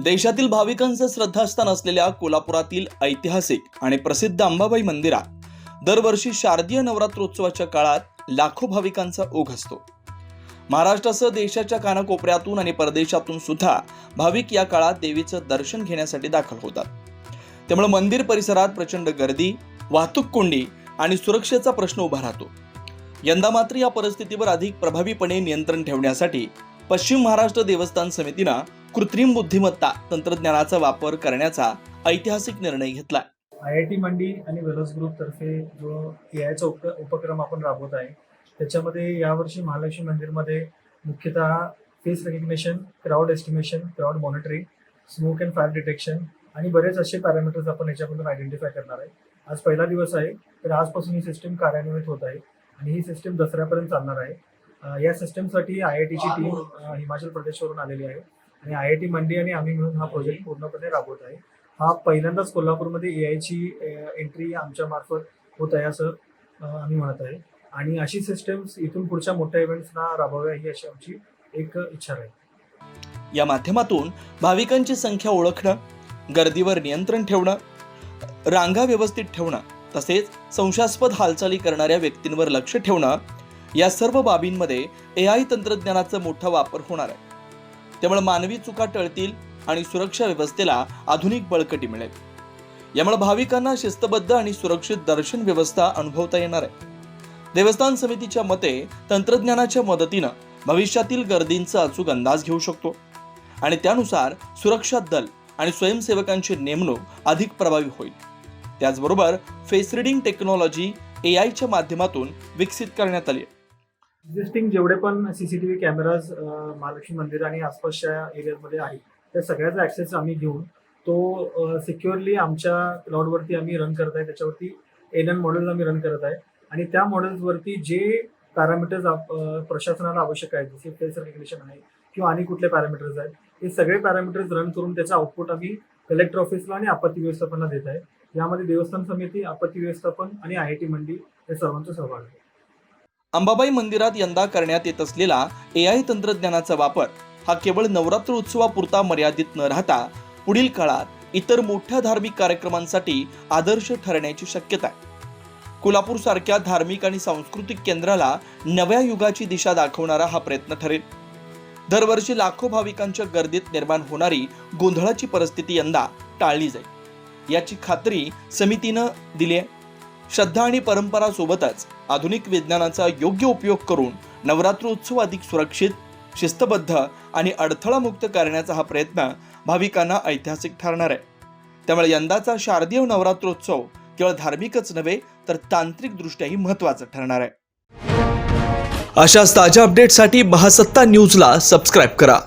देशातील भाविकांचं श्रद्धास्थान असलेल्या कोल्हापुरातील ऐतिहासिक आणि प्रसिद्ध अंबाबाई मंदिरात दरवर्षी शारदीय नवरात्रोत्सवाच्या काळात लाखो भाविकांचा ओघ असतो. महाराष्ट्रासह देशाच्या कानाकोपऱ्यातून आणि परदेशातून सुद्धा भाविक या काळात देवीचं दर्शन घेण्यासाठी दाखल होतात. त्यामुळे मंदिर परिसरात प्रचंड गर्दी वाहतूक कोंडी आणि सुरक्षेचा प्रश्न उभा राहतो. यंदा मात्र या परिस्थितीवर अधिक प्रभावीपणे नियंत्रण ठेवण्यासाठी पश्चिम महाराष्ट्र देवस्थान समितीनं कृत्रिम बुद्धिमत्ता तंत्रज्ञानाचा वापर करण्याचा ऐतिहासिक निर्णय घेतला आय आय टी मंडी आणि वेलस ग्रुपतर्फे जो ए आयचा उप उपक्रम आपण राबवत आहे त्याच्यामध्ये यावर्षी महालक्ष्मी मंदिरमध्ये मुख्यतः face recognition crowd estimation crowd monitoring smoke and fire detection आणि बरेच असे पॅरामीटर्स आपण याच्यामधून आयडेंटिफाय करणार आहे. आज पहिला दिवस आहे तर आजपासून ही सिस्टीम कार्यान्वित होत आहे आणि ही सिस्टीम दसऱ्यापर्यंत चालणार आहे. या सिस्टीमसाठी आय आय टीची टीम हिमाचल प्रदेशवरून आलेली आहे. आणि आय आय टी मंडी आणि आम्ही मिळून हा प्रोजेक्ट पूर्णपणे राबवत आहे. हा पहिल्यांदाच कोल्हापूरमध्ये ए आयची एंट्री आमच्या मार्फत होत आहे असं आम्ही म्हणत आहे. आणि अशी सिस्टम्स इथून पुढच्या मोठ्या इव्हेंट्सना राबवाव्या ही अशी आमची एक इच्छा आहे या माध्यमातून भाविकांची संख्या ओळखणं गर्दीवर नियंत्रण ठेवणं रांगा व्यवस्थित ठेवणं तसेच संशयास्पद हालचाली करणाऱ्या व्यक्तींवर लक्ष ठेवणं या सर्व बाबींमध्ये ए आय तंत्रज्ञानाचा मोठा वापर होणार आहे. त्यामुळे मानवी चुका टळतील आणि सुरक्षा व्यवस्थेला आधुनिक बळकटी मिळेल. यामुळे भाविकांना शिस्तबद्ध आणि सुरक्षित दर्शन व्यवस्था अनुभवता येणार आहे. देवस्थान समितीच्या मते तंत्रज्ञानाच्या मदतीनं भविष्यातील गर्दींचा अचूक अंदाज घेऊ शकतो आणि त्यानुसार सुरक्षा दल आणि स्वयंसेवकांची नेमणूक अधिक प्रभावी होईल. त्याचबरोबर फेस रिडिंग टेक्नॉलॉजी ए आयच्या माध्यमातून विकसित करण्यात आली आहे. एक्झिस्टिंग जेवढे पण सीसीटीव्ही कॅमेराज महालक्ष्मी मंदिर आणि आसपासच्या एरियामध्ये आहेत त्या सगळ्याचा ऍक्सेस आम्ही घेऊन तो सिक्युअरली आमच्या क्लाउडवरती आम्ही रन करत आहे. त्याच्यावरती एन एन मॉडेल्स आम्ही रन करत आहे. आणि त्या मॉडेल्सवरती जे पॅरामीटर्स प्रशासनाला आवश्यक आहेत जसे फेस रेकग्निशन आहे किंवा आणि कुठले पॅरामीटर्स आहेत हे सगळे पॅरामीटर्स रन करून त्याचं आउटपुट आम्ही कलेक्टर ऑफिसला आणि आपत्ती व्यवस्थापनाला देत आहे. यामध्ये देवस्थान समिती आपत्ती व्यवस्थापन आणि आय आय टी मंडी या सर्वांचा सहभाग आहे. अंबाबाई मंदिरात यंदा करण्यात येत असलेला ए आय तंत्रज्ञानाचा वापर हा केवळ नवरात्र उत्सवापुरता मर्यादित न राहता पुढील काळात इतर मोठ्या धार्मिक कार्यक्रमांसाठी आदर्श ठरण्याची शक्यता आहे. कोल्हापूर सारख्या धार्मिक आणि सांस्कृतिक केंद्राला नव्या युगाची दिशा दाखवणारा हा प्रयत्न ठरेल. दरवर्षी लाखो भाविकांच्या गर्दीत निर्माण होणारी गोंधळाची परिस्थिती यंदा टाळली जाईल. याची खात्री समितीनं दिली आहे. श्रद्धा आणि परंपरा सोबतच आधुनिक विज्ञानाचा योग्य उपयोग करून नवरात्र उत्सव अधिक सुरक्षित शिस्तबद्ध आणि अडथळामुक्त करण्याचा हा प्रयत्न भाविकांना ऐतिहासिक ठरणार आहे. त्यामुळे यंदाचा शारदीय नवरात्रोत्सव केवळ धार्मिकच नव्हे तर तांत्रिकदृष्ट्याही महत्त्वाचं ठरणार आहे. अशाच ताज्या अपडेटसाठी महासत्ता न्यूजला सबस्क्राईब करा.